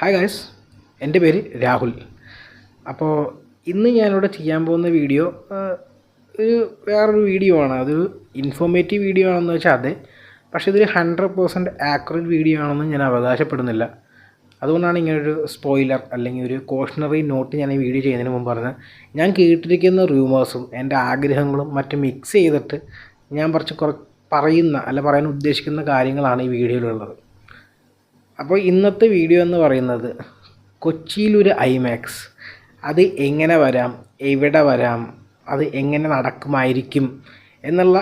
Hi guys എന്റെ പേര് രാഹുൽ. അപ്പോൾ ഇന്ന് ഞാനിവിടെ ചെയ്യാൻ പോകുന്ന വീഡിയോ ഒരു വേറൊരു വീഡിയോ ആണ്. അത് ഇൻഫോർമേറ്റീവ് വീഡിയോ ആണെന്ന് വെച്ചാൽ അതെ. പക്ഷേ ഇതൊരു ഹൺഡ്രഡ് പേഴ്സന്റ് ആക്യുറേറ്റ് വീഡിയോ ആണെന്ന് ഞാൻ അവകാശപ്പെടുന്നില്ല. അതുകൊണ്ടാണ് ഇങ്ങനൊരു സ്പോയിലർ അല്ലെങ്കിൽ ഒരു കോഷണറി നോട്ട് ഞാൻ ഈ വീഡിയോ ചെയ്യുന്നതിന് മുമ്പ് പറഞ്ഞത്. ഞാൻ കേട്ടിരിക്കുന്ന റൂമേഴ്സും എന്റെ ആഗ്രഹങ്ങളും മറ്റും മിക്സ് ചെയ്തിട്ട് ഞാൻ കുറച്ച് കുറ പറയുന്ന അല്ല പറയാൻ ഉദ്ദേശിക്കുന്ന കാര്യങ്ങളാണ് ഈ വീഡിയോയിലുള്ളത് അപ്പോൾ ഇന്നത്തെ വീഡിയോ എന്ന് പറയുന്നത് കൊച്ചിയിലൊരു ഐമാക്സ് അത് എങ്ങനെ വരാം? എവിടെ വരാം? അത് എങ്ങനെ നടക്കുമായിരിക്കും? എന്നുള്ള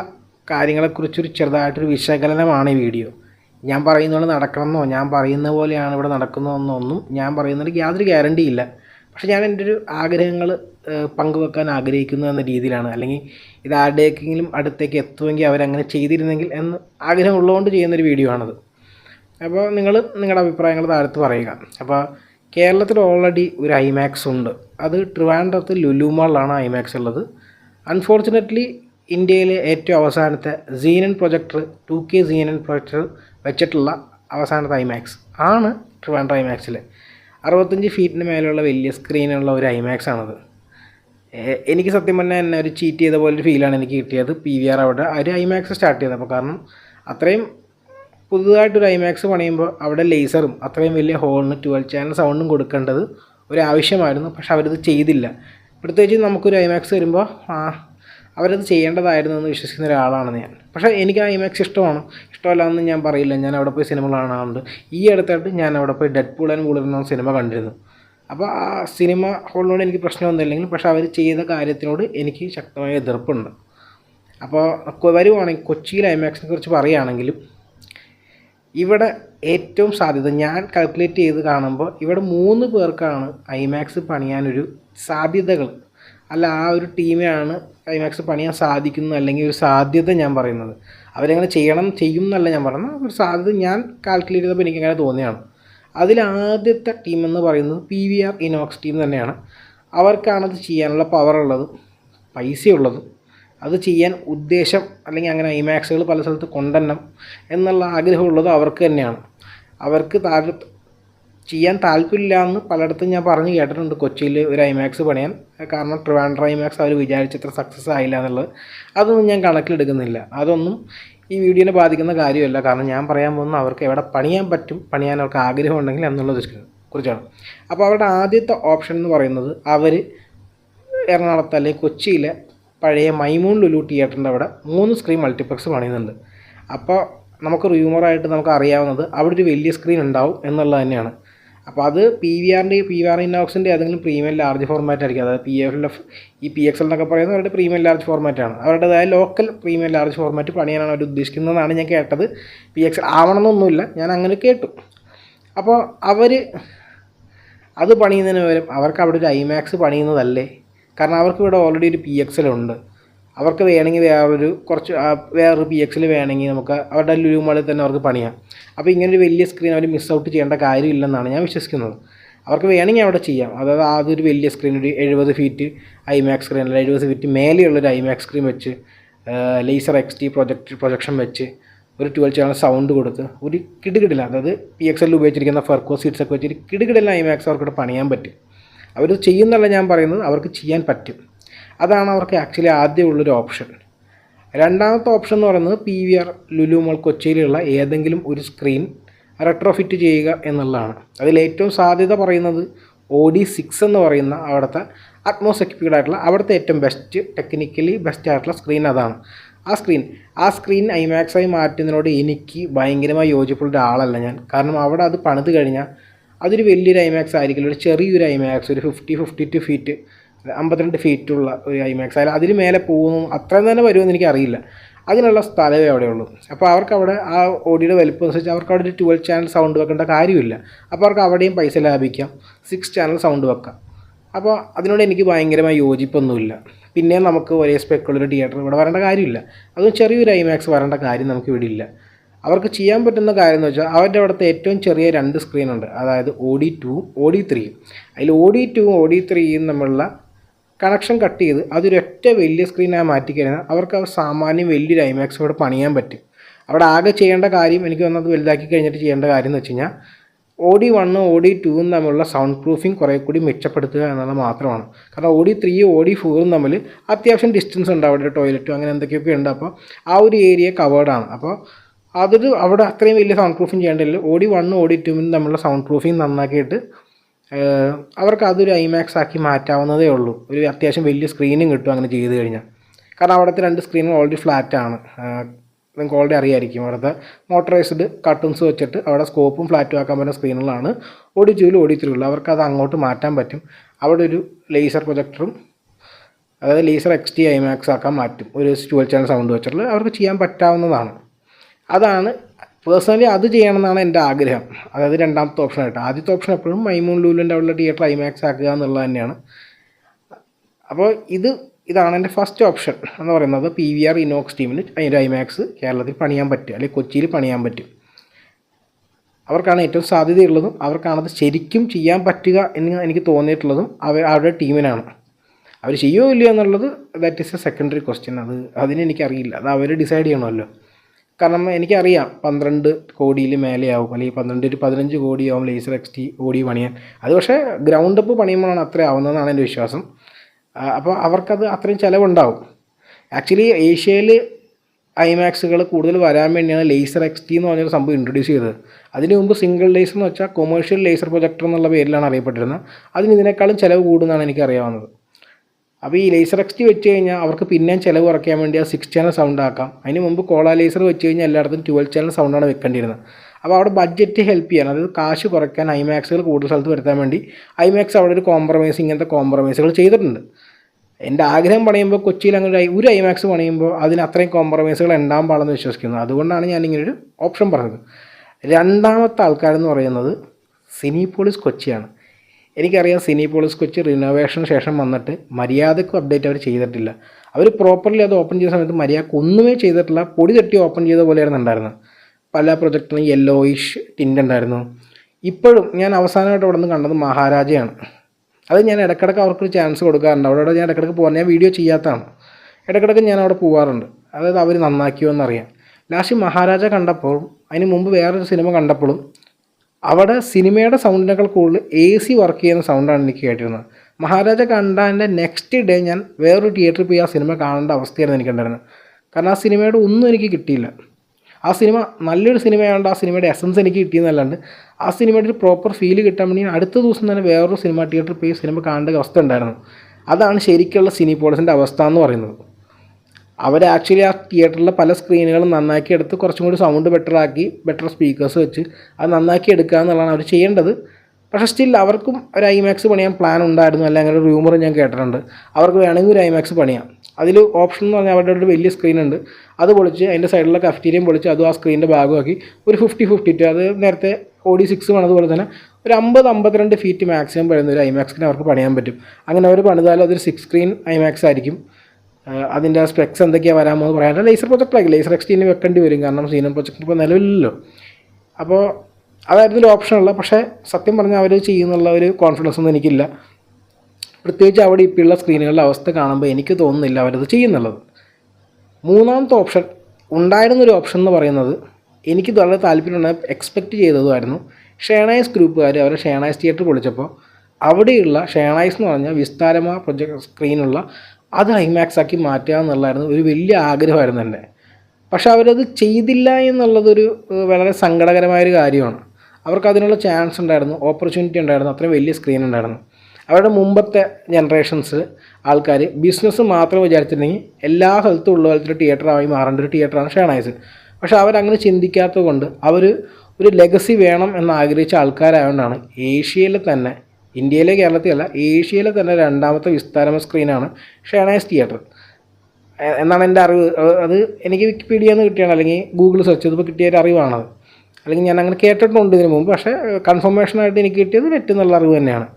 കാര്യങ്ങളെക്കുറിച്ചൊരു ചെറുതായിട്ടൊരു വിശകലനമാണ് ഈ വീഡിയോ ഞാൻ പറയുന്നത് നടക്കണമെന്നോ ഞാൻ പറയുന്ന പോലെയാണ് ഇവിടെ നടക്കുന്നതെന്നൊന്നും ഞാൻ പറയുന്നതിന് യാതൊരു ഗ്യാരണ്ടി ഇല്ല. പക്ഷേ ഞാൻ എന്റെ ഒരു ആഗ്രഹങ്ങൾ പങ്കുവെക്കാൻ ആഗ്രഹിക്കുന്നു എന്ന രീതിയിലാണ്. അല്ലെങ്കിൽ ഇത് ആരുടെയെങ്കിലും അടുത്തേക്ക് എത്തുമെങ്കിൽ അവരങ്ങനെ ചെയ്തിരുന്നെങ്കിൽ എന്ന് ആഗ്രഹമുള്ളതുകൊണ്ട് ചെയ്യുന്നൊരു വീഡിയോ ആണത്. അപ്പോൾ നിങ്ങൾ നിങ്ങളുടെ അഭിപ്രായങ്ങൾ താഴത്ത് പറയുക. അപ്പോൾ കേരളത്തിൽ ഓൾറെഡി ഒരു ഐമാക്സ് ഉണ്ട്. അത് ട്രിവാൻഡ്രത്ത് ലുലുമാളിലാണ് ഐമാക്സ് ഉള്ളത്. അൺഫോർച്ചുനേറ്റ്ലി ഇന്ത്യയിലെ ഏറ്റവും അവസാനത്തെ xenon projector two K xenon projector വെച്ചിട്ടുള്ള അവസാനത്തെ ഐമാക്സ് ആണ് ട്രിവാൻഡ്രം ഐമാക്സിൽ അറുപത്തഞ്ച് ഫീറ്റിന് മേലുള്ള വലിയ സ്ക്രീനുള്ള ഒരു ഐമാക്സ് ആണത്. എനിക്ക് സത്യം പറഞ്ഞാൽ എന്നെ ഒരു ചീറ്റ് ചെയ്ത പോലെ ഒരു ഫീലാണ് എനിക്ക് കിട്ടിയത്. പി വി ആർ അവിടെ ഒരു ഐമാക്സ് സ്റ്റാർട്ട് ചെയ്തപ്പോൾ കാരണം അത്രയും പുതുതായിട്ടൊരു ഐമാക്സ് പണിയുമ്പോൾ അവിടെ ലേസറും അത്രയും വലിയ ഹോളിന് ട്വൽവ് ചാനൽ സൗണ്ടും കൊടുക്കേണ്ടത് ഒരു ആവശ്യമായിരുന്നു പക്ഷെ അവരത് ചെയ്തില്ല. പ്രത്യേകിച്ച് നമുക്കൊരു ഐമാക്സ് വരുമ്പോൾ അവരത് ചെയ്യേണ്ടതായിരുന്നു എന്ന് വിശ്വസിക്കുന്ന ഒരാളാണ് ഞാൻ. പക്ഷേ എനിക്ക് ഐമാക്സ് ഇഷ്ടമാണ്. ഇഷ്ടമല്ല എന്ന് ഞാൻ പറയില്ല. ഞാൻ അവിടെ പോയി സിനിമ കാണാറുണ്ട്. ഈ അടുത്തായിട്ട് ഞാൻ അവിടെ പോയി ഡെഡ് പൂൾ ആൻഡ് പൂളർ എന്ന സിനിമ കണ്ടിരുന്നു. അപ്പോൾ ആ സിനിമ ഹോളിനോട് എനിക്ക് പ്രശ്നമൊന്നുമില്ലെങ്കിൽ പക്ഷേ അവർ ചെയ്ത കാര്യത്തിനോട് എനിക്ക് ശക്തമായ എതിർപ്പുണ്ട്. അപ്പോൾ വരുവാണെങ്കിൽ കൊച്ചിയിൽ ഐമാക്സിനെ കുറിച്ച് പറയുകയാണെങ്കിലും ഇവിടെ ഏറ്റവും സാധ്യത ഞാൻ കാൽക്കുലേറ്റ് ചെയ്ത് കാണുമ്പോൾ ഇവിടെ മൂന്ന് പേർക്കാണ് ഐമാക്സ് പണിയാനൊരു സാധ്യതകൾ. അല്ല ആ ഒരു ടീമിനാണ് ഐമാക്സ് പണിയാൻ സാധിക്കുന്നത് അല്ലെങ്കിൽ ഒരു സാധ്യത ഞാൻ പറയുന്നത്. അവരെങ്ങനെ ചെയ്യണം ചെയ്യും എന്നല്ല ഞാൻ പറയുന്നത്. ഒരു സാധ്യത ഞാൻ കാൽക്കുലേറ്റ് ചെയ്തപ്പോൾ എനിക്ക് അങ്ങനെ തോന്നിയാണ് അതിലാദ്യത്തെ ടീം എന്ന് പറയുന്നത് P V R INOX team തന്നെയാണ്. അവർക്കാണത് ചെയ്യാനുള്ള പവറുള്ളതും പൈസയുള്ളതും. അത് ചെയ്യാൻ ഉദ്ദേശം അല്ലെങ്കിൽ അങ്ങനെ ഐമാക്സുകൾ പല സ്ഥലത്ത് കൊണ്ടുവരണം എന്നുള്ള ആഗ്രഹമുള്ളത് അവർക്ക് തന്നെയാണ്. അവർക്ക് താഴെ ചെയ്യാൻ താല്പര്യമില്ല എന്ന് പലയിടത്തും ഞാൻ പറഞ്ഞു കേട്ടിട്ടുണ്ട്. കൊച്ചിയിൽ ഒരു ഐമാക്സ് പണിയാൻ. കാരണം ട്രിവാൻഡ്ര ഐമാക്സ് അവർ വിചാരിച്ചത്ര സക്സസ് ആയില്ല എന്നുള്ളത്. അതൊന്നും ഞാൻ കണക്കിലെടുക്കുന്നില്ല. അതൊന്നും ഈ വീഡിയോനെ ബാധിക്കുന്ന കാര്യമല്ല. കാരണം ഞാൻ പറയാൻ പോകുന്ന അവർക്ക് എവിടെ പണിയാൻ പറ്റും പണിയാൻ അവർക്ക് ആഗ്രഹം ഉണ്ടെങ്കിൽ എന്നുള്ളത് കുറിച്ചാണ്. അപ്പോൾ അവരുടെ ആദ്യത്തെ ഓപ്ഷൻ എന്ന് പറയുന്നത് അവർ എറണാകുളത്ത് അല്ലെങ്കിൽ കൊച്ചിയിലെ പഴയ മൈമൂൺ ലുലു തിയേറ്ററിന്റെ അവിടെ മൂന്ന് സ്ക്രീൻ മൾട്ടിപ്ലക്സ് പണിയുന്നുണ്ട്. അപ്പോൾ നമുക്ക് റൂമറായിട്ട് നമുക്ക് അറിയാവുന്നത് അവിടെ ഒരു വലിയ സ്ക്രീൻ ഉണ്ടാവും എന്നുള്ളത് തന്നെയാണ്. അപ്പോൾ അത് പി വി ആറിന്റെ പി വി ആർ ഇന്നോക്സിന്റെ ഏതെങ്കിലും പ്രീമിയം ലാർജ് ഫോർമാറ്റ് ആയിരിക്കും. അതായത് പി എഫ് എൽ എഫ് ഈ പി എക്സ് എൽ എന്നൊക്കെ പറയുന്നത് അവരുടെ പ്രീമിയം ലാർജ് ഫോർമാറ്റാണ് അവരുടേതായ ലോക്കൽ പ്രീമിയം ലാർജ് ഫോർമാറ്റ് പണിയാനാണ് അവർ ഉദ്ദേശിക്കുന്നതെന്നാണ് ഞാൻ കേട്ടത്. പി എക്സ് എൽ ആവണമെന്നൊന്നുമില്ല. ഞാൻ അങ്ങനെ കേട്ടു. അപ്പോൾ അവർ അത് പണിയുന്നതിന് പകരം അവർക്ക് അവിടെ ഒരു ഐമാക്സ് പണിയുന്നതല്ലേ? കാരണം അവർക്ക് ഇവിടെ ഓൾറെഡി ഒരു പി എക്സ് ഉണ്ട്. അവർക്ക് വേണമെങ്കിൽ വേറൊരു കുറച്ച് വേറൊരു പി എക്സിൽ വേണമെങ്കിൽ നമുക്ക് അവരുടെ ലുലുമാളിൽ തന്നെ അവർക്ക് പണിയാം. അപ്പോൾ ഇങ്ങനൊരു ഒരു വലിയ സ്ക്രീൻ അവർ മിസ് ഔട്ട് ചെയ്യേണ്ട കാര്യമില്ലെന്നാണ് ഞാൻ വിശ്വസിക്കുന്നത്. അവർക്ക് വേണമെങ്കിൽ അവിടെ ചെയ്യാം. അതായത് ഒരു വലിയ സ്ക്രീൻ ഒരു എഴുപത് ഫീറ്റ് ഐമാക്സ് സ്ക്രീൻ അല്ലെങ്കിൽ എഴുപത് ഫീറ്റ് മേലെയുള്ളൊരു ഐമാക്സ് സ്ക്രീൻ വെച്ച് laser X T project projection വെച്ച് ഒരു ട്വൽവ് ചാനൽ സൗണ്ട് കൊടുത്ത് ഒരു കിടുകിടില്ല. അതായത് പി എക്സ് എല്ലിൽ ഉപയോഗിച്ചിരിക്കുന്ന ഫർക്കോ സീറ്റ്സ് ഒക്കെ വെച്ചിട്ട് കിടുകിടില്ല ഐമാക്സ് അവർക്കിവിടെ പണിയാൻ പറ്റും. അവർ ചെയ്യുന്നല്ല ഞാൻ പറയുന്നത് അവർക്ക് ചെയ്യാൻ പറ്റും. അതാണ് അവർക്ക് ആക്ച്വലി ആദ്യമുള്ളൊരു ഓപ്ഷൻ രണ്ടാമത്തെ ഓപ്ഷൻ എന്ന് പറയുന്നത് P V R Lulu mall കൊച്ചിയിലുള്ള ഏതെങ്കിലും ഒരു സ്ക്രീൻ റെട്രോഫിറ്റ് ചെയ്യുക എന്നുള്ളതാണ്. അതിൽ ഏറ്റവും സാധ്യത പറയുന്നത് ഒ ഡി സിക്സ് എന്ന് പറയുന്ന അവിടുത്തെ അറ്റ്മോസ് ആയിട്ടുള്ള അവിടുത്തെ ഏറ്റവും ബെസ്റ്റ് ടെക്നിക്കലി ബെസ്റ്റ് ആയിട്ടുള്ള സ്ക്രീൻ അതാണ്. ആ സ്ക്രീൻ ആ സ്ക്രീൻ ഐമാക്സായി മാറ്റുന്നതിനോട് എനിക്ക് ഭയങ്കരമായി യോജിപ്പുള്ള ഒരാളല്ല ഞാൻ. കാരണം അവിടെ അത് പണിത് കഴിഞ്ഞാൽ അതൊരു വലിയൊരു ഐമാക്സ് ആയിരിക്കില്ല. ഒരു ചെറിയൊരു ഐമാക്സ് ഒരു ഫിഫ്റ്റി ഫിഫ്റ്റി ടു ഫീറ്റ് അമ്പത്തിരണ്ട് ഫീറ്റുള്ള ഒരു ഐമാക്സ് അതിൽ അതിന് മേലെ പോകുന്നു അത്രയും തന്നെ വരുമെന്ന് എനിക്കറിയില്ല. അതിനുള്ള സ്ഥലമേ അവിടെയുള്ളൂ. അപ്പോൾ അവർക്ക് അവിടെ ആ ഓഡിയുടെ വലിപ്പം അനുസരിച്ച് അവർക്ക് അവിടെ ഒരു ട്വൽവ് ചാനൽ സൗണ്ട് വെക്കേണ്ട കാര്യമില്ല. അപ്പോൾ അവർക്ക് അവിടെയും പൈസ ലാഭിക്കാം. സിക്സ് ചാനൽ സൗണ്ട് വെക്കാം. അപ്പോൾ അതിനോട് എനിക്ക് ഭയങ്കരമായി യോജിപ്പൊന്നുമില്ല. പിന്നെ നമുക്ക് ഒരേ സ്പെക്കുള്ളൊരു തിയേറ്റർ ഇവിടെ വരേണ്ട കാര്യമില്ല. അതും ചെറിയൊരു ഐമാക്സ് വരേണ്ട കാര്യം നമുക്ക് ഇവിടെ ഇല്ല. അവർക്ക് ചെയ്യാൻ പറ്റുന്ന കാര്യം എന്ന് വെച്ചാൽ അവരുടെ അവിടുത്തെ ഏറ്റവും ചെറിയ രണ്ട് സ്ക്രീനുണ്ട് അതായത് ഒ ഡി ടുവും ഒ ഡി ത്രീയും അതിൽ ഒ ഡി ടുവും ഒ ഡി ത്രീയും തമ്മിലുള്ള കണക്ഷൻ കട്ട് ചെയ്ത് അതൊരൊറ്റ വലിയ സ്ക്രീനായി മാറ്റിക്കഴിഞ്ഞാൽ അവർക്ക് അവർ സാമാന്യം വലിയൊരു ഐമാക്സ് പണിയാൻ പറ്റും. അവിടെ ആകെ ചെയ്യേണ്ട കാര്യം എനിക്ക് വന്നത് വലുതാക്കി കഴിഞ്ഞിട്ട് ചെയ്യേണ്ട കാര്യം എന്ന് വെച്ച് കഴിഞ്ഞാൽ ഒ ഡി വണ്ണും ഒ ഡി ടൂവും തമ്മിലുള്ള സൗണ്ട് പ്രൂഫിങ് കുറേ കൂടി മെച്ചപ്പെടുത്തുക എന്നുള്ളത് മാത്രമാണ്. കാരണം ഒ ഡി ത്രീയും ഒ ഡി ഫോറും തമ്മിൽ അത്യാവശ്യം ഡിസ്റ്റൻസ് ഉണ്ട് അവിടെ ടോയ്ലറ്റും അങ്ങനെ എന്തൊക്കെയൊക്കെ ഉണ്ട്. അപ്പോൾ ആ ഒരു ഏരിയ കവേർഡാണ് അപ്പോൾ അതൊരു അവിടെ അത്രയും വലിയ സൗണ്ട് പ്രൂഫിങ് ചെയ്യേണ്ടതില്ല. ഡി വണ്ണും ഡി ടൂവിനും തമ്മിലുള്ള സൗണ്ട് പ്രൂഫിങ് നന്നാക്കിയിട്ട് അവർക്ക് അതൊരു ഐമാക്സ് ആക്കി മാറ്റാവുന്നതേ ഉള്ളൂ. ഒരു അത്യാവശ്യം വലിയ സ്ക്രീനും കിട്ടും അങ്ങനെ ചെയ്ത് കഴിഞ്ഞാൽ കാരണം അവിടുത്തെ രണ്ട് സ്ക്രീനും ഓൾറെഡി ഫ്ലാറ്റാണ് നിങ്ങൾക്ക് ഓൾറെഡി അറിയായിരിക്കും. അവിടുത്തെ മോട്ടറൈസ്ഡ് കർട്ടൺസ് വെച്ചിട്ട് അവിടെ സ്കോപ്പും ഫ്ലാറ്റും ആക്കാൻ പറ്റുന്ന സ്ക്രീനുകളാണ് ഓടി ഓടി ത്രീയിൽ അവർക്ക് അത് അങ്ങോട്ട് മാറ്റാൻ പറ്റും. അവിടെ ഒരു ലേസർ പ്രൊജക്ടറും അതായത് ലേസർ എക്സ് ടി ഐമാക്സ് ആക്കാൻ മാറ്റും. ഒരു ട്വൽവ് ചാനൽ സൗണ്ട് വെച്ചിട്ടുള്ള അവർക്ക് ചെയ്യാൻ പറ്റാവുന്നതാണ്. അതാണ് പേഴ്സണലി അത് ചെയ്യണമെന്നാണ് എന്റെ ആഗ്രഹം. അതായത് രണ്ടാമത്തെ ഓപ്ഷനായിട്ട് ആദ്യത്തെ ഓപ്ഷൻ എപ്പോഴും മൈമൂൺ ലൂലിന്റെ അവിടെ തിയേറ്റർ ഐമാക്സ് ആക്കുക എന്നുള്ളത് തന്നെയാണ്. അപ്പോൾ ഇത് ഇതാണ് എന്റെ ഫസ്റ്റ് ഓപ്ഷൻ എന്ന് പറയുന്നത് പി വി ആർ ഇനോക്സ് ടീമിന് അതിന്റെ ഐമാക്സ് കേരളത്തിൽ പണിയാൻ പറ്റും അല്ലെങ്കിൽ കൊച്ചിയിൽ പണിയാൻ പറ്റും. അവർക്കാണ് ഏറ്റവും സാധ്യതയുള്ളതും അവർക്കാണത് ശരിക്കും ചെയ്യാൻ പറ്റുക എന്ന് എനിക്ക് തോന്നിയിട്ടുള്ളതും അവർ അവരുടെ ടീമിനാണ്. അവർ ചെയ്യുമോ ഇല്ലയോ എന്നുള്ളത് that is a secondary question അത് അതിനെനിക്കറിയില്ല അത് അവർ ഡിസൈഡ് ചെയ്യണമല്ലോ. കാരണം എനിക്കറിയാം പന്ത്രണ്ട് കോടിയിൽ മേലെയാവും അല്ലെങ്കിൽ പന്ത്രണ്ട് ഒരു പതിനഞ്ച് കോടിയാവും ലേസർ എക്സ് ടി ഓടി പണിയാൻ. അത് പക്ഷേ ഗ്രൗണ്ട് അപ്പ് പണിയുമ്പോഴാണ് അത്ര ആവുന്നതെന്നാണ് എന്റെ വിശ്വാസം. അപ്പോൾ അവർക്കത് അത്രയും ചിലവുണ്ടാവും. ആക്ച്വലി ഏഷ്യയിൽ ഐമാക്സുകൾ കൂടുതൽ വരാൻ വേണ്ടിയാണ് ലേസർ എക്സ് ടി എന്ന് പറഞ്ഞൊരു സംഭവം ഇൻട്രൊഡ്യൂസ് ചെയ്തത്. അതിന് മുമ്പ് സിംഗിൾ ലേസർ എന്ന് വെച്ചാൽ കൊമേഴ്ഷ്യൽ ലേസർ പ്രൊജക്ടർ എന്നുള്ള പേരിലാണ് അറിയപ്പെട്ടിരുന്നത്. അതിന് ഇതിനേക്കാളും ചിലവ് കൂടുന്നതാണ് എനിക്ക് അറിയാവുന്നത് അപ്പോൾ ഈ ലേസർ എക്സ്റ്റി വെച്ച് കഴിഞ്ഞാൽ അവർക്ക് പിന്നെയും ചിലവ് കുറയ്ക്കാൻ വേണ്ടി ആ സിക്സ് ചാനൽ സൗണ്ട് ആക്കാം. അതിന് മുമ്പ് കോള ലേസർ വെച്ച് കഴിഞ്ഞാൽ എല്ലായിടത്തും ട്വൽവ് ചാനൽ സൗണ്ടാണ് വെക്കേണ്ടിയിരുന്നത് അപ്പോൾ അവിടെ ബഡ്ജറ്റ് ഹെൽപ്പ് ചെയ്യാൻ അതായത് കാശ് കുറയ്ക്കാൻ ഐമാക്സുകൾ കൂടുതൽ സ്ഥലത്ത് വരുത്താൻ വേണ്ടി ഐമാക്സ് അവിടെ ഒരു കോംപ്രമൈസ് ഇങ്ങനത്തെ കോംപ്രമൈസുകൾ ചെയ്തിട്ടുണ്ട്. എന്റെ ആഗ്രഹം പണിയുമ്പോൾ കൊച്ചിയിൽ അങ്ങനെ ഒരു ഐമാക്സ് പണിയുമ്പോൾ അതിന് അത്രയും കോംപ്രമൈസുകൾ ഉണ്ടാകാൻ പാടെന്ന് വിശ്വസിക്കുന്നു. അതുകൊണ്ടാണ് ഞാൻ ഇങ്ങനൊരു ഓപ്ഷൻ പറഞ്ഞത്. രണ്ടാമത്തെ ആൾക്കാരെന്ന് പറയുന്നത് സിനിപോളിസ് കൊച്ചിയാണ്. എനിക്കറിയാം സിനിപോളിസ് കൊച്ചി റിനോവേഷന് ശേഷം വന്നിട്ട് മര്യാദക്കും അപ്ഡേറ്റ് അവർ ചെയ്തിട്ടില്ല. അവർ പ്രോപ്പർലി അത് ഓപ്പൺ ചെയ്ത സമയത്ത് മര്യാദയ്ക്ക് ഒന്നുമേ ചെയ്തിട്ടില്ല. പൊടി തട്ടി ഓപ്പൺ ചെയ്ത പോലെയായിരുന്നു ഉണ്ടായിരുന്നത്. പല പ്രൊജക്റ്റിനും യെല്ലോയിഷ് ടിന്റ് ഉണ്ടായിരുന്നു. ഇപ്പോഴും ഞാൻ അവസാനമായിട്ട് അവിടെ നിന്ന് കണ്ടത് മഹാരാജയാണ്. അത് ഞാൻ ഇടക്കിടക്ക് അവർക്കൊരു ചാൻസ് കൊടുക്കാറുണ്ട്. അവിടെ ഞാൻ ഇടക്കിടക്ക് പോകാൻ ഞാൻ വീഡിയോ ചെയ്യാത്തതാണ് ഇടക്കിടക്ക് ഞാൻ അവിടെ പോകാറുണ്ട് അതായത് അവർ നന്നാക്കിയോ എന്നറിയാം. ലാസ്റ്റ് മഹാരാജ കണ്ടപ്പോഴും അതിന് മുമ്പ് വേറൊരു സിനിമ കണ്ടപ്പോഴും അവിടെ സിനിമയുടെ സൗണ്ടിനേക്കാൾ കൂടുതൽ എ സി വർക്ക് ചെയ്യുന്ന സൗണ്ടാണ് എനിക്ക് കേട്ടിരുന്നത്. മഹാരാജ കണ്ടതിന്റെ നെക്സ്റ്റ് ഡേ ഞാൻ വേറൊരു തിയേറ്ററിൽ പോയി ആ സിനിമ കാണേണ്ട അവസ്ഥയായിരുന്നു എനിക്കുണ്ടായിരുന്നത്. കാരണം ആ സിനിമയുടെ ഒന്നും എനിക്ക് കിട്ടിയില്ല. ആ സിനിമ നല്ലൊരു സിനിമയായതുകൊണ്ട് ആ സിനിമയുടെ എസൻസ് എനിക്ക് കിട്ടിയെന്നല്ലാണ്ട് ആ സിനിമയുടെ ഒരു പ്രോപ്പർ ഫീൽ കിട്ടാൻ വേണ്ടി അടുത്ത ദിവസം തന്നെ വേറൊരു സിനിമ തിയേറ്ററിൽ പോയി സിനിമ കാണേണ്ട അവസ്ഥ ഉണ്ടായിരുന്നു. അതാണ് ശരിക്കുള്ള സിനിപോളിസിന്റെ അവസ്ഥ എന്ന് പറയുന്നത്. അവർ ആക്ച്വലി ആ തിയേറ്ററിലെ പല സ്ക്രീനുകളും നന്നാക്കി എടുത്ത് കുറച്ചും കൂടി സൗണ്ട് ബെറ്റർ ആക്കി ബെറ്റർ സ്പീക്കേഴ്സ് വെച്ച് അത് നന്നാക്കി എടുക്കുക എന്നുള്ളതാണ് അവർ ചെയ്യേണ്ടത്. പക്ഷേ സ്റ്റിൽ അവർക്കും ഒരു ഐമാക്സ് പണിയാൻ പ്ലാൻ ഉണ്ടായിരുന്നു. അല്ല? അങ്ങനെ ഒരു റൂമർ ഞാൻ കേട്ടിട്ടുണ്ട്. അവർക്ക് വേണമെങ്കിൽ ഒരു ഐമാക്സ് പണിയാം. അതിൽ ഓപ്ഷൻ എന്ന് പറഞ്ഞാൽ അവരുടെ ഒരു വലിയ സ്ക്രീൻ ഉണ്ട്. അത് പൊളിച്ച് അതിന്റെ സൈഡിലെ കഫ്റ്റീരിയം പൊളിച്ച് അതും ആ സ്ക്രീനിന്റെ ഭാഗമാക്കി ഒരു ഫിഫ്റ്റി ഫിഫ്റ്റി ടു അത് നേരത്തെ ഓഡി സിക്സ് അതുപോലെ തന്നെ ഒരു അമ്പത് അമ്പത്തിരണ്ട് ഫീറ്റ് മാക്സിമം വരുന്ന ഒരു ഐമാക്സിന് അവർക്ക് പണിയാൻ പറ്റും. അങ്ങനെ അവർ പണിതാലും അതൊരു സിക്സ് സ്ക്രീൻ ഐമാക്സ് ആയിരിക്കും. അതിന്റെ സ്പെക്സ് എന്തൊക്കെയാണ് വരാൻ പോകുന്നത് പറയാൻ. ലേസർ പ്രൊജക്ടറാക്കി ലേസർ എക്സ്റ്റീന് വെക്കേണ്ടി വരും. കാരണം സീനൻ പ്രൊജക്ടർ ഇപ്പോൾ നിലവില്ലല്ലോ അപ്പോൾ അതായിരുന്നു ഒരു ഓപ്ഷനുള്ള പക്ഷേ സത്യം പറഞ്ഞാൽ അവർ ചെയ്യുന്നുള്ള ഒരു കോൺഫിഡൻസ് ഒന്നും എനിക്കില്ല. പ്രത്യേകിച്ച് അവിടെ ഇപ്പോഴുള്ള സ്ക്രീനുകളുടെ അവസ്ഥ കാണുമ്പോൾ എനിക്ക് തോന്നുന്നില്ല അവരത് ചെയ്യുന്നുള്ളത്. മൂന്നാമത്തെ ഓപ്ഷൻ ഉണ്ടായിരുന്നൊരു ഓപ്ഷൻ എന്ന് പറയുന്നത് എനിക്ക് വളരെ താല്പര്യമുള്ള എക്സ്പെക്റ്റ് ചെയ്തതുമായിരുന്നു. ഷേണൈസ് ഗ്രൂപ്പുകാർ അവരെ ഷേണൈസ് തിയേറ്റർ പൊളിച്ചപ്പോൾ അവിടെയുള്ള ഷേണൈസ് എന്ന് പറഞ്ഞാൽ വിസ്താരമായ പ്രൊജക്ട് സ്ക്രീനുള്ള അത് ഐമാക്സ് ആക്കി മാറ്റുക എന്നുള്ളതായിരുന്നു. ഒരു വലിയ ആഗ്രഹമായിരുന്നു എന്റെ പക്ഷെ അവരത് ചെയ്തില്ല എന്നുള്ളതൊരു വളരെ സങ്കടകരമായൊരു കാര്യമാണ്. അവർക്ക് അതിനുള്ള ചാൻസ് ഉണ്ടായിരുന്നു. ഓപ്പർച്യൂണിറ്റി ഉണ്ടായിരുന്നു. അത്രയും വലിയ സ്ക്രീൻ ഉണ്ടായിരുന്നു. അവരുടെ മുമ്പത്തെ ജനറേഷൻസ് ആൾക്കാർ ബിസിനസ് മാത്രം വിചാരിച്ചിട്ടുണ്ടെങ്കിൽ എല്ലാ സ്ഥലത്തും ഉള്ള പോലത്തെ തിയേറ്ററായി മാറേണ്ട ഒരു തിയേറ്ററാണ് ഷേണായിസ് പക്ഷേ അവരങ്ങനെ ചിന്തിക്കാത്തത് കൊണ്ട് അവർ ഒരു ലെഗസി വേണം എന്ന് ആഗ്രഹിച്ച ആൾക്കാരായതുകൊണ്ടാണ് ഏഷ്യയിൽ തന്നെ ഇന്ത്യയിലെ കേരളത്തിലല്ല ഏഷ്യയിലെ തന്നെ രണ്ടാമത്തെ വിസ്താരമ സ്ക്രീനാണ് ഷേണൈസ് തിയേറ്റർ എന്നാണ് എന്റെ അറിവ്. അത് എനിക്ക് വിക്കിപീഡിയ എന്ന് കിട്ടിയാണ്. അല്ലെങ്കിൽ ഗൂഗിൾ സെർച്ച് ചെയ്തപ്പോൾ കിട്ടിയ ഒരു അറിവാണത്. അല്ലെങ്കിൽ ഞാൻ അങ്ങനെ കേട്ടിട്ടുണ്ട് ഇതിന് മുമ്പ്. പക്ഷേ കൺഫർമേഷനായിട്ട് എനിക്ക് കിട്ടിയത് നെറ്റ് എന്നുള്ള അറിവ് തന്നെയാണ്.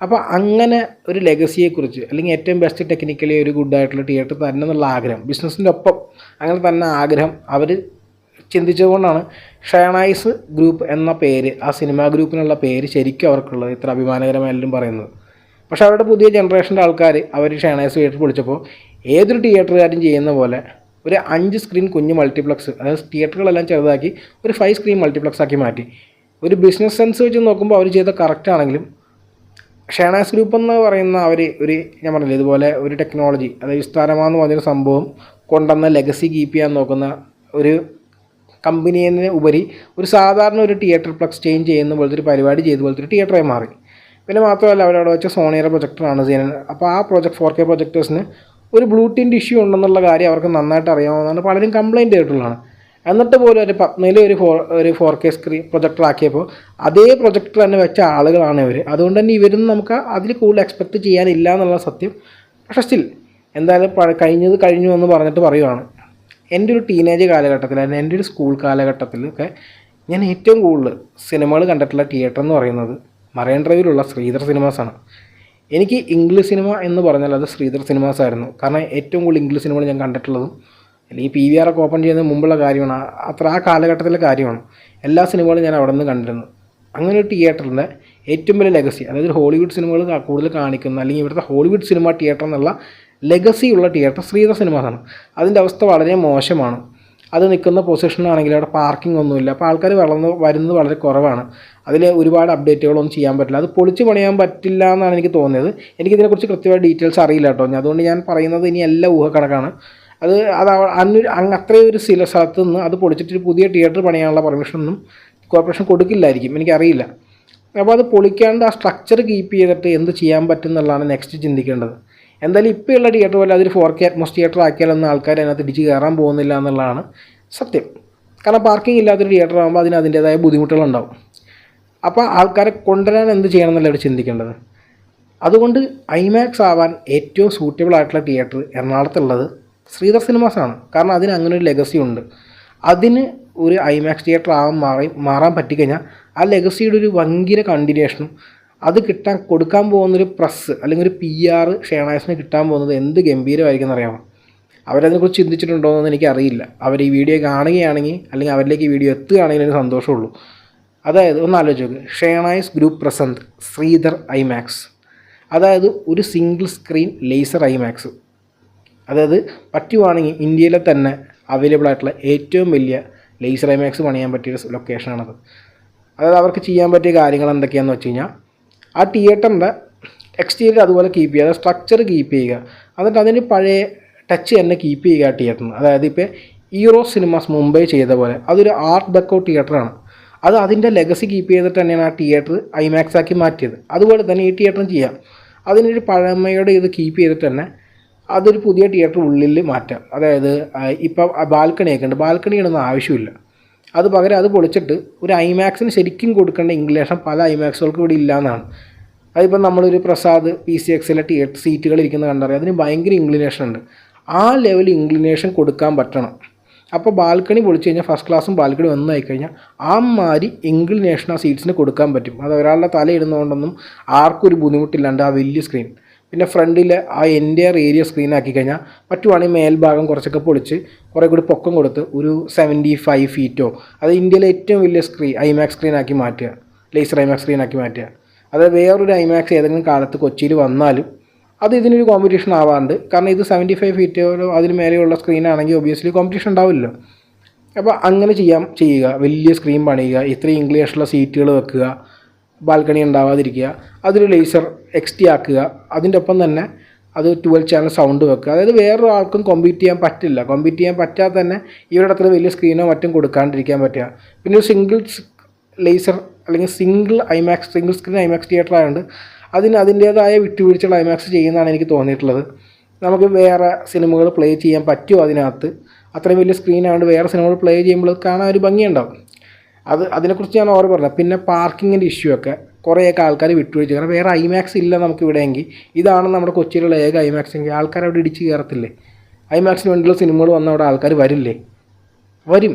അപ്പോൾ അങ്ങനെ ഒരു ലെഗസിയെക്കുറിച്ച് അല്ലെങ്കിൽ ഏറ്റവും ബെസ്റ്റ് ടെക്നിക്കലി ഒരു ഗുഡ് ആയിട്ടുള്ള തിയേറ്റർ തന്നെ എന്നുള്ള ആഗ്രഹം ബിസിനസ്സിന്റെ ഒപ്പം അങ്ങനെ തന്നെ ആഗ്രഹം അവർ ചിന്തിച്ചതുകൊണ്ടാണ് ഷേണൈസ് ഗ്രൂപ്പ് എന്ന പേര് ആ സിനിമാ ഗ്രൂപ്പിനുള്ള പേര് ശരിക്കും അവർക്കുള്ളത്. ഇത്ര അഭിമാനകരമായാലും പറയുന്നത്. പക്ഷേ അവരുടെ പുതിയ ജനറേഷന്റെ ആൾക്കാർ അവർ ഷേണൈസ് തിയേറ്റർ വിളിച്ചപ്പോൾ ഏതൊരു തിയേറ്ററുകാരും ചെയ്യുന്ന പോലെ ഒരു അഞ്ച് സ്ക്രീൻ കുഞ്ഞ് മൾട്ടിപ്ലക്സ് അതായത് തിയേറ്ററുകളെല്ലാം ചെറുതാക്കി ഒരു ഫൈവ് സ്ക്രീൻ മൾട്ടിപ്ലക്സ് ആക്കി മാറ്റി. ഒരു ബിസിനസ് സെൻസ് വെച്ച് നോക്കുമ്പോൾ അവർ ചെയ്ത കറക്റ്റ് ആണെങ്കിലും ഷേണാസ് ഗ്രൂപ്പ് എന്ന് പറയുന്ന അവർ ഒരു ഞാൻ പറഞ്ഞില്ലേ ഇതുപോലെ ഒരു ടെക്നോളജി അതായത് വിസ്താരമാന്ന് പറഞ്ഞൊരു സംഭവം കൊണ്ടുവന്ന ലെഗസി കീപ്പ് ചെയ്യാൻ നോക്കുന്ന ഒരു കമ്പനിയെ ഉപരി ഒരു സാധാരണ ഒരു തിയേറ്റർ പ്ലക്സ് ചേഞ്ച് ചെയ്യുന്ന പോലത്തെ ഒരു പരിപാടി ചെയ്ത പോലത്തെ ഒരു തിയേറ്ററായി മാറി. പിന്നെ മാത്രമല്ല അവരവിടെ വെച്ച സോണിയുടെ പ്രൊജക്ടറാണ് ചെയ്യുന്നത്. അപ്പോൾ ആ പ്രൊജക്ട് ഫോർ കെ പ്രൊജക്ടേഴ്സിന് ഒരു ബ്ലൂടിന്റെ ഇഷ്യൂ ഉണ്ടെന്നുള്ള കാര്യം അവർക്ക് നന്നായിട്ട് അറിയാവുന്നതാണ്. പലരും കംപ്ലയിന്റ് ചെയ്തിട്ടുള്ളതാണ്. എന്നിട്ട് പോലും ഒരു പത്മയിൽ ഒരു ഫോർ ഒരു ഫോർ കെ സ്ക്രീൻ പ്രൊജക്ടർ ആക്കിയപ്പോൾ അതേ പ്രൊജക്ടർ തന്നെ വെച്ച ആളുകളാണ് ഇവർ അതുകൊണ്ട് തന്നെ ഇവരും നമുക്ക് അതിൽ കൂടുതൽ എക്സ്പെക്റ്റ് ചെയ്യാനില്ല എന്നുള്ള സത്യം. പക്ഷേ സ്റ്റിൽ എന്തായാലും കഴിഞ്ഞത് കഴിഞ്ഞു എന്ന് പറഞ്ഞിട്ട് പറയുവാണ്. എന്റെ ഒരു ടീനേജ് കാലഘട്ടത്തിൽ അല്ലെങ്കിൽ എന്റെ ഒരു സ്കൂൾ കാലഘട്ടത്തിലൊക്കെ ഞാൻ ഏറ്റവും കൂടുതൽ സിനിമകൾ കണ്ടിട്ടുള്ള തിയേറ്റർ എന്ന് പറയുന്നത് മറൈൻ ഡ്രൈവിലുള്ള ശ്രീധർ സിനിമാസാണ് എനിക്ക് ഇംഗ്ലീഷ് സിനിമ എന്ന് പറഞ്ഞാൽ അത് ശ്രീധർ സിനിമാസ് ആയിരുന്നു. കാരണം ഏറ്റവും കൂടുതൽ ഇംഗ്ലീഷ് സിനിമകൾ ഞാൻ കണ്ടിട്ടുള്ളതും അല്ലെങ്കിൽ പി വി ആർ ഒക്കെ ഓപ്പൺ ചെയ്യുന്നതിന് മുമ്പുള്ള കാര്യമാണ്. അത്ര ആ കാലഘട്ടത്തിലെ കാര്യമാണ്. എല്ലാ സിനിമകളും ഞാൻ അവിടെ നിന്ന് കണ്ടിരുന്നു. അങ്ങനെ ഒരു തിയേറ്ററിന്റെ ഏറ്റവും വലിയ ലെഗസി അതായത് ഹോളിവുഡ് സിനിമകൾ കൂടുതൽ കാണിക്കുന്ന അല്ലെങ്കിൽ ഇവിടുത്തെ ഹോളിവുഡ് സിനിമ തിയേറ്റർ എന്നുള്ള ലെഗസി ഉള്ള തിയേറ്റർ ശ്രീധർ സിനിമാസാണ് അതിന്റെ അവസ്ഥ വളരെ മോശമാണ്. അത് നിൽക്കുന്ന പൊസിഷനാണെങ്കിൽ അവിടെ പാർക്കിംഗ് ഒന്നുമില്ല. അപ്പോൾ ആൾക്കാർ വളർന്ന് വരുന്നത് വളരെ കുറവാണ്. അതിൽ ഒരുപാട് അപ്ഡേറ്റുകളൊന്നും ചെയ്യാൻ പറ്റില്ല. അത് പൊളിച്ച് പണിയാൻ പറ്റില്ല എന്നാണ് എനിക്ക് തോന്നിയത്. എനിക്കിതിനെക്കുറിച്ച് കൃത്യമായ ഡീറ്റെയിൽസ് അറിയില്ല കേട്ടോ. അതുകൊണ്ട് ഞാൻ പറയുന്നത് ഇനി എല്ലാ ഊഹക്കണക്കാണ്. അത് അത് അന്നൊരു അങ്ങ് അത്രയും ഒരു സ്ഥല സ്ഥലത്ത് നിന്ന് അത് പൊളിച്ചിട്ട് പുതിയ തിയേറ്റർ പണിയാനുള്ള പെർമിഷനൊന്നും കോർപ്പറേഷൻ കൊടുക്കില്ലായിരിക്കും. എനിക്കറിയില്ല. അപ്പോൾ അത് പൊളിക്കാണ്ട് ആ സ്ട്രക്ചർ കീപ്പ് ചെയ്തിട്ട് എന്ത് ചെയ്യാൻ പറ്റും എന്നുള്ളതാണ് നെക്സ്റ്റ് ചിന്തിക്കേണ്ടത്. എന്തായാലും ഇപ്പോഴുള്ള തിയേറ്റർ പോലെ അതൊരു ഫോർ കെ അറ്റ്മോസ് തിയേറ്റർ ആക്കിയാലൊന്നും ആൾക്കാർ അതിനകത്ത് ഇടിച്ച് കയറാൻ പോകുന്നില്ല എന്നുള്ളതാണ് സത്യം. കാരണം പാർക്കിംഗ് ഇല്ലാത്തൊരു തിയേറ്റർ ആകുമ്പോൾ അതിന് അതിന്റേതായ ബുദ്ധിമുട്ടുകളുണ്ടാവും. അപ്പോൾ ആൾക്കാരെ കൊണ്ടുവരാൻ എന്ത് ചെയ്യണം എന്നല്ല ഇവിടെ ചിന്തിക്കേണ്ടത്? അതുകൊണ്ട് ഐമാക്സ് ആവാൻ ഏറ്റവും സൂറ്റബിൾ ആയിട്ടുള്ള തിയേറ്റർ എറണാകുളത്തുള്ളത് ശ്രീധർ സിനിമാസാണ് കാരണം അതിന് അങ്ങനെ ഒരു ലെഗസി ഉണ്ട്. അതിന് ഒരു ഐമാക്സ് തിയേറ്റർ ആവാൻ മാറി മാറാൻ പറ്റിക്കഴിഞ്ഞാൽ ആ ലെഗസിയുടെ ഒരു ഭയങ്കര കണ്ടിന്യൂഷനും അത് കിട്ടാൻ കൊടുക്കാൻ പോകുന്നൊരു പ്രസ് അല്ലെങ്കിൽ ഒരു പി ആർ ഷേണായസിന് കിട്ടാൻ പോകുന്നത് എന്ത് ഗംഭീരമായിരിക്കും എന്നറിയാമോ? അവരതിനെക്കുറിച്ച് ചിന്തിച്ചിട്ടുണ്ടോ എന്ന് എനിക്കറിയില്ല. അവർ ഈ വീഡിയോ കാണുകയാണെങ്കിൽ അല്ലെങ്കിൽ അവരിലേക്ക് ഈ വീഡിയോ എത്തുകയാണെങ്കിൽ എനിക്ക് സന്തോഷമുള്ളൂ. അതായത് ഒന്ന് ആലോചിച്ച് നോക്ക്. ഗ്രൂപ്പ് പ്രസന്റ് ശ്രീധർ ഐമാക്സ് അതായത് ഒരു സിംഗിൾ സ്ക്രീൻ ലേസർ ഐമാക്സ് അതായത് പറ്റുവാണെങ്കിൽ ഇന്ത്യയിലെ തന്നെ അവൈലബിൾ ആയിട്ടുള്ള ഏറ്റവും വലിയ ലേസർ ഐമാക്സ് പണിയാൻ പറ്റിയ ലൊക്കേഷനാണത് അതായത് അവർക്ക് ചെയ്യാൻ പറ്റിയ കാര്യങ്ങൾ എന്തൊക്കെയാണെന്ന് വെച്ച് കഴിഞ്ഞാൽ ആ തിയേറ്ററിന്റെ എക്സ്റ്റീരിയർ അതുപോലെ കീപ്പ് ചെയ്യുക സ്ട്രക്ചർ കീപ്പ് ചെയ്യുക. എന്നിട്ട് അതിന് പഴയ ടച്ച് തന്നെ കീപ്പ് ചെയ്യുക ആ തിയേറ്ററിന്. അതായത് ഇപ്പോൾ ഈറോ സിനിമാസ് മുംബൈ ചെയ്ത പോലെ അതൊരു ആർട്ട് ഡെക്കോ തിയേറ്ററാണ് അത് അതിന്റെ ലെഗസി കീപ്പ് ചെയ്തിട്ട് തന്നെയാണ് ആ തിയേറ്റർ ഐമാക്സ് ആക്കി മാറ്റിയത്. അതുപോലെ തന്നെ ഈ തിയേറ്ററും ചെയ്യാം. അതിനൊരു പഴമയുടെ ഇത് കീപ്പ് ചെയ്തിട്ട് തന്നെ അതൊരു പുതിയ തിയേറ്റർ ഉള്ളിൽ മാറ്റാം. അതായത് ഇപ്പം ബാൽക്കണിയൊക്കെ ഉണ്ട്. ബാൽക്കണി ഇടുന്ന ആവശ്യമില്ല. അത് പകരം അത് പൊളിച്ചിട്ട് ഒരു ഐമാക്സിന് ശരിക്കും കൊടുക്കേണ്ട ഇംഗ്ലീഷൻ പല ഐമാക്സുകൾക്കും ഇവിടെ ഇല്ല എന്നാണ് അതിപ്പോൾ നമ്മളൊരു പ്രസാദ് പി സി എക്സിലെ തിയേറ്റർ സീറ്റുകൾ ഇരിക്കുന്നത് കണ്ടറിയാം? അതിന് ഭയങ്കര ഇംഗ്ലിനേഷൻ ഉണ്ട്. ആ ലെവൽ ഇംഗ്ലിനേഷൻ കൊടുക്കാൻ പറ്റണം. അപ്പോൾ ബാൽക്കണി പൊളിച്ച് കഴിഞ്ഞാൽ ഫസ്റ്റ് ക്ലാസ്സും ബാൽക്കണി ഒന്നായി കഴിഞ്ഞാൽ ആ മാതിരി ഇംഗ്ലിനേഷൻ ആ സീറ്റ്സിന് കൊടുക്കാൻ പറ്റും. അത് ഒരാളുടെ തല ഇടുന്നതുകൊണ്ടൊന്നും ആർക്കും ഒരു ബുദ്ധിമുട്ടില്ലാണ്ട് ആ വലിയ സ്ക്രീൻ പിന്നെ ഫ്രണ്ടിൽ ആ എന്റെ ഏരിയ സ്ക്രീൻ ആക്കി കഴിഞ്ഞാൽ പറ്റുവാണെങ്കിൽ മേൽഭാഗം കുറച്ചൊക്കെ പൊളിച്ച് കുറേ കൂടി പൊക്കം കൊടുത്ത് ഒരു സെവന്റി ഫൈവ് ഫീറ്റോ അത് ഇന്ത്യയിലെ ഏറ്റവും വലിയ സ്ക്രീൻ ഐമാക്സ് സ്ക്രീൻ ആക്കി മാറ്റുക. ലേസർ ഐമാക്സ് സ്ക്രീൻ ആക്കി മാറ്റുക. അത് വേറൊരു ഐമാക്സ് ഏതെങ്കിലും കാലത്ത് കൊച്ചിയിൽ വന്നാലും അത് ഇതിനൊരു കോമ്പറ്റീഷൻ ആവാറുണ്ട്. കാരണം ഇത് സെവന്റി ഫൈവ് ഫീറ്റോ അതിന് മേലെയുള്ള സ്ക്രീനാണെങ്കിൽ ഒബിയസ്ലി കോമ്പറ്റീഷൻ ഉണ്ടാവില്ലല്ലോ. അപ്പോൾ അങ്ങനെ ചെയ്യാം ചെയ്യുക. വലിയ സ്ക്രീൻ പണിയുക ഇത്രയും ഇംഗ്ലീഷുള്ള സീറ്റുകൾ വെക്കുക ബാൽക്കണി ഉണ്ടാവാതിരിക്കുക അതൊരു ലേസർ എക്സ് ടി ആക്കുക അതിന്റെ ഒപ്പം തന്നെ അത് ട്വൽവ് ചാനൽ സൗണ്ട് വെക്കുക. അതായത് വേറൊരു ആൾക്കും കോമ്പീറ്റ് ചെയ്യാൻ പറ്റില്ല. കോമ്പീറ്റ് ചെയ്യാൻ പറ്റാതെ തന്നെ ഇവരുടെ അത്ര വലിയ സ്ക്രീനോ മറ്റും കൊടുക്കാണ്ടിരിക്കാൻ പറ്റുക. പിന്നെ ഒരു സിംഗിൾ ലേസർ അല്ലെങ്കിൽ single IMAX single screen IMAX theatre ആയതുകൊണ്ട് അതിന് അതിന്റേതായ വിട്ടുവീഴ്ചകൾ ഐമാക്സ് ചെയ്യുന്നതാണ് എനിക്ക് തോന്നിയിട്ടുള്ളത്. നമുക്ക് വേറെ സിനിമകൾ പ്ലേ ചെയ്യാൻ പറ്റുമോ അതിനകത്ത്? അത്രയും വലിയ സ്ക്രീനായതുകൊണ്ട് വേറെ സിനിമകൾ പ്ലേ ചെയ്യുമ്പോൾ കാണാൻ ഒരു ഭംഗിയുണ്ടാവും. അത് അതിനെക്കുറിച്ച് ഞാൻ ഓർമ്മ പറഞ്ഞത് പിന്നെ പാർക്കിങ്ങിന്റെ ഇഷ്യൂ ഒക്കെ. കുറേയൊക്കെ ആൾക്കാർ വിട്ടുവീഴ്ച. കാരണം വേറെ ഐമാക്സ് ഇല്ല നമുക്ക് ഇവിടെയെങ്കിൽ. ഇതാണ് നമ്മുടെ കൊച്ചിയിലുള്ള ഏക ഐമാക്സ് എങ്കിൽ ആൾക്കാർ അവിടെ ഇടിച്ച് കയറത്തില്ലേ? ഐമാക്സിന് വേണ്ടിയുള്ള സിനിമകൾ വന്ന അവിടെ ആൾക്കാർ വരില്ലേ? വരും.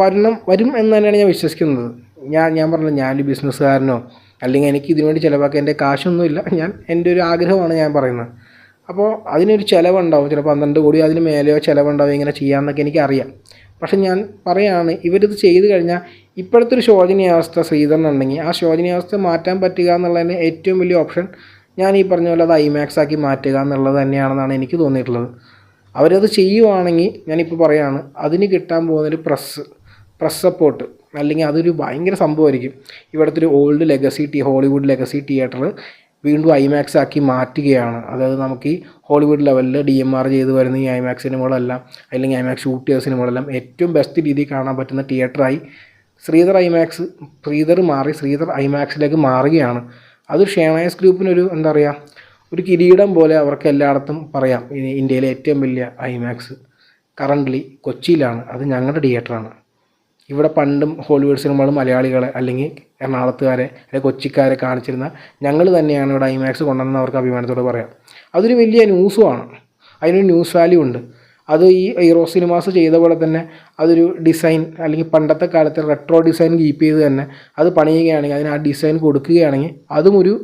വരണം വരും എന്ന് തന്നെയാണ് ഞാൻ വിശ്വസിക്കുന്നത്. ഞാൻ ഞാൻ പറഞ്ഞില്ല ഞാനൊരു ബിസിനസ്സുകാരനോ അല്ലെങ്കിൽ എനിക്ക് ഇതിനു വേണ്ടി ചിലവാക്കാൻ എന്റെ കാശൊന്നുമില്ല. ഞാൻ എന്റെ ഒരു ആഗ്രഹമാണ് ഞാൻ പറയുന്നത്. അപ്പോൾ അതിനൊരു ചിലവുണ്ടാവും. ചിലപ്പോൾ പന്ത്രണ്ട് കോടി അതിന് മേലെയോ ചിലവുണ്ടാവും ഇങ്ങനെ ചെയ്യാമെന്നൊക്കെ എനിക്കറിയാം. പക്ഷെ ഞാൻ പറയുകയാണ് ഇവരിത് ചെയ്തു കഴിഞ്ഞാൽ ഇപ്പോഴത്തെ ഒരു ശോചനീയാവസ്ഥ ശ്രീധരനുണ്ടെങ്കിൽ ആ ശോചനീയാവസ്ഥ മാറ്റാൻ പറ്റുക എന്നുള്ളതിന് ഏറ്റവും വലിയ ഓപ്ഷൻ ഞാൻ ഈ പറഞ്ഞ പോലെ അത് ഐമാക്സ് ആക്കി മാറ്റുക എന്നുള്ളത് തന്നെയാണെന്നാണ് എനിക്ക് തോന്നിയിട്ടുള്ളത്. അവരത് ചെയ്യുവാണെങ്കിൽ ഞാനിപ്പോൾ പറയുകയാണ് അതിന് കിട്ടാൻ പോകുന്നൊരു പ്രസ് പ്രസ് സപ്പോർട്ട്. അല്ലെങ്കിൽ അതൊരു ഭയങ്കര സംഭവമായിരിക്കും. ഇവിടുത്തെ ഒരു old legacy T Hollywood legacy theatre വീണ്ടും ഐമാക്സ് ആക്കി മാറ്റുകയാണ്. അതായത് നമുക്ക് ഈ ഹോളിവുഡ് ലെവലിൽ ഡി എം ആർ ചെയ്ത് വരുന്ന ഈ ഐമാക്സ് സിനിമകളെല്ലാം അല്ലെങ്കിൽ ഐമാക്സ് ഷൂട്ട് ചെയ്ത സിനിമകളെല്ലാം ഏറ്റവും ബെസ്റ്റ് രീതിയിൽ കാണാൻ പറ്റുന്ന തിയേറ്ററായി ശ്രീധർ ഐമാക്സ് ശ്രീധർ മാറി ശ്രീധർ ഐമാക്സിലേക്ക് മാറുകയാണ്. അത് ഷേണായസ് ഗ്രൂപ്പിനൊരു എന്താ പറയുക ഒരു കിരീടം പോലെ അവർക്ക് എല്ലായിടത്തും പറയാം. ഇനി ഇന്ത്യയിലെ ഏറ്റവും വലിയ ഐമാക്സ് കറന്റ്ലി കൊച്ചിയിലാണ്. അത് ഞങ്ങളുടെ തിയേറ്ററാണ് ഇവിടെ പണ്ടും ഹോളിവുഡ് സിനിമകൾ മലയാളികളെ അല്ലെങ്കിൽ എറണാകുളത്തുകാരെ അല്ലെങ്കിൽ കൊച്ചിക്കാരെ കാണിച്ചിരുന്ന ഞങ്ങൾ തന്നെയാണ് ഇവിടെ ഐമാക്സ് കൊണ്ടുവന്നത് അവർക്ക് അഭിമാനത്തോട് പറയാം. അതൊരു വലിയ ന്യൂസുമാണ് അതിനൊരു ന്യൂസ് വാല്യൂ ഉണ്ട്. അത് ഈ ഹീറോ സിനിമാസ് ചെയ്ത പോലെ തന്നെ അതൊരു ഡിസൈൻ അല്ലെങ്കിൽ പണ്ടത്തെ കാലത്തെ റെട്രോ ഡിസൈൻ കീപ്പ് ചെയ്ത് തന്നെ അത് പണിയുകയാണെങ്കിൽ അതിന് ആ ഡിസൈൻ കൊടുക്കുകയാണെങ്കിൽ അതും ഒരു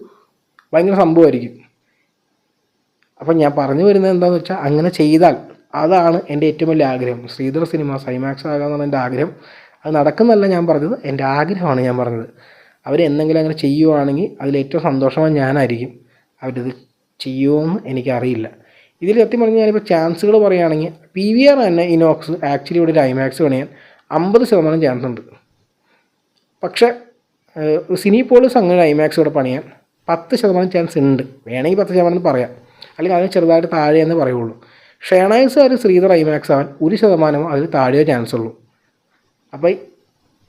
ഭയങ്കര സംഭവമായിരിക്കും. അപ്പം ഞാൻ പറഞ്ഞു വരുന്നത് എന്താണെന്ന് വെച്ചാൽ അങ്ങനെ ചെയ്താൽ അതാണ് എന്റെ ഏറ്റവും വലിയ ആഗ്രഹം. ശ്രീധർ സിനിമാസ് ഐമാക്സ് ആകാമെന്നാണ് എന്റെ ആഗ്രഹം. അത് നടക്കുന്നല്ല ഞാൻ പറഞ്ഞത് എന്റെ ആഗ്രഹമാണ് ഞാൻ പറഞ്ഞത്. അവർ എന്തെങ്കിലും അങ്ങനെ ചെയ്യുവാണെങ്കിൽ അതിൽ ഏറ്റവും സന്തോഷമായി ഞാനായിരിക്കും. അവരിത് ചെയ്യുമെന്ന് എനിക്കറിയില്ല. ഇതിൽ സത്യം പറഞ്ഞാൽ ഞാനിപ്പോൾ ചാൻസുകൾ പറയുകയാണെങ്കിൽ പി വി ആർ തന്നെ ഇനോക്സ് ആക്ച്വലി ഇവിടെ ഒരു ഐമാക്സ് പണിയാൻ അമ്പത് ശതമാനം ചാൻസ് ഉണ്ട്. പക്ഷേ സിനി പോളിസ് അങ്ങനെ ഐമാക്സ് ഇവിടെ പണിയാൻ പത്ത് ശതമാനം ചാൻസ് ഉണ്ട്. വേണമെങ്കിൽ പത്ത് ശതമാനം പറയാം. അല്ലെങ്കിൽ അതിന് ചെറുതായിട്ട് താഴെ എന്ന് പറയുള്ളൂ. ഷേണൈസുകാർ ശ്രീധർ ഐമാക്സ് ആവാൻ ഒരു ശതമാനമോ അതിൽ താഴെയോ ചാൻസ് ഉള്ളൂ. അപ്പോൾ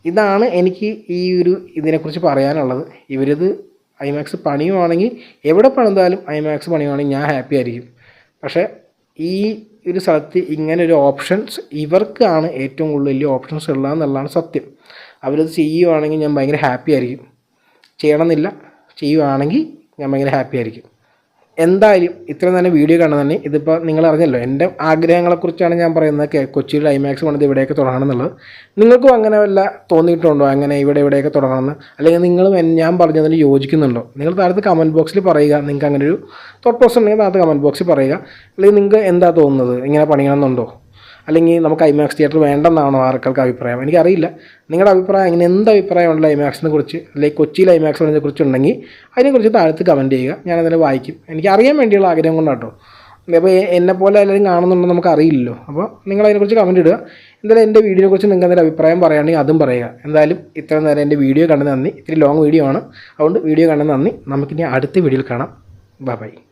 ഇതാണ് എനിക്ക് ഈ ഒരു ഇതിനെക്കുറിച്ച് പറയാനുള്ളത്. ഇവരിത് ഐമാക്സ് പണിയുവാണെങ്കിൽ എവിടെ പണിതാലും ഐമാക്സ് പണിയുവാണെങ്കിൽ ഞാൻ ഹാപ്പി ആയിരിക്കും. പക്ഷേ ഈ ഒരു സ്ഥലത്ത് ഇങ്ങനെ ഒരു ഓപ്ഷൻസ് ഇവർക്കാണ് ഏറ്റവും കൂടുതൽ വലിയ ഓപ്ഷൻസ് ഉള്ളതെന്നുള്ളതാണ് സത്യം. അവരത് ചെയ്യുവാണെങ്കിൽ ഞാൻ ഭയങ്കര ഹാപ്പി ആയിരിക്കും. ചെയ്യണമെന്നില്ല. ചെയ്യുവാണെങ്കിൽ ഞാൻ ഭയങ്കര ഹാപ്പി ആയിരിക്കും. എന്തായാലും ഇത്രയും തന്നെ വീഡിയോ കാണാൻ തന്നെ ഇതിപ്പോൾ നിങ്ങൾ അറിഞ്ഞല്ലോ എന്റെ ആഗ്രഹങ്ങളെക്കുറിച്ചാണ് ഞാൻ പറയുന്നത്. കൊച്ചിയിൽ ഐമാക്സ് പണിത് ഇവിടെയൊക്കെ തുടങ്ങണം എന്നുള്ളത് നിങ്ങൾക്കും അങ്ങനെ വല്ല തോന്നിയിട്ടുണ്ടോ? അങ്ങനെ ഇവിടെ ഇവിടെയൊക്കെ തുടങ്ങണമെന്ന്? അല്ലെങ്കിൽ നിങ്ങളും ഞാൻ പറഞ്ഞതിന് യോജിക്കുന്നുണ്ടോ? നിങ്ങൾ താഴത്ത് കമന്റ് ബോക്സിൽ പറയുക. നിങ്ങൾക്ക് അങ്ങനെ ഒരു തോട്ട് പ്രോസസ് ഉണ്ടെങ്കിൽ താഴത്ത് കമന്റ് ബോക്സിൽ പറയുക. അല്ലെങ്കിൽ നിങ്ങൾക്ക് എന്താ തോന്നുന്നത്? ഇങ്ങനെ പണിയണമെന്നുണ്ടോ? അല്ലെങ്കിൽ നമുക്ക് ഐമാക്സ് തിയേറ്റർ വേണ്ടെന്നാണോ ആർക്കൾക്ക് അഭിപ്രായം? എനിക്കറിയില്ല. നിങ്ങളുടെ അഭിപ്രായം അങ്ങനെ എന്ത് അഭിപ്രായമുള്ള ഐമാക്സിനെ കുറിച്ച് അല്ലെങ്കിൽ കൊച്ചിയിൽ ഐമാക്സ് കുറിച്ച് ഉണ്ടെങ്കിൽ അതിനെക്കുറിച്ച് താഴത്ത് കമന്റ് ചെയ്യുക. ഞാനതിനെ വായിക്കും. എനിക്ക് അറിയാൻ വേണ്ടിയുള്ള ആഗ്രഹം കൊണ്ടാട്ടോ. അപ്പോൾ എന്നെ പോലെ എല്ലാവരും കാണുന്നുണ്ടോ നമുക്ക് അറിയില്ലല്ലോ. അപ്പോൾ നിങ്ങൾ അതിനെക്കുറിച്ച് കമന്റ് ഇടുക. എന്തായാലും എന്റെ വീഡിയോയെ കുറിച്ച് നിങ്ങൾക്ക് എന്തെങ്കിലും അഭിപ്രായം പറയുകയാണെങ്കിൽ അതും പറയുക. എന്തായാലും ഇത്ര നേരം എന്റെ വീഡിയോ കണ്ടത് നന്ദി. ഇത്തിരി ലോങ് വീഡിയോ ആണ്. അതുകൊണ്ട് വീഡിയോ കണ്ടത് നന്ദി. നമുക്കിനി അടുത്ത വീഡിയോയിൽ കാണാം. Bye bye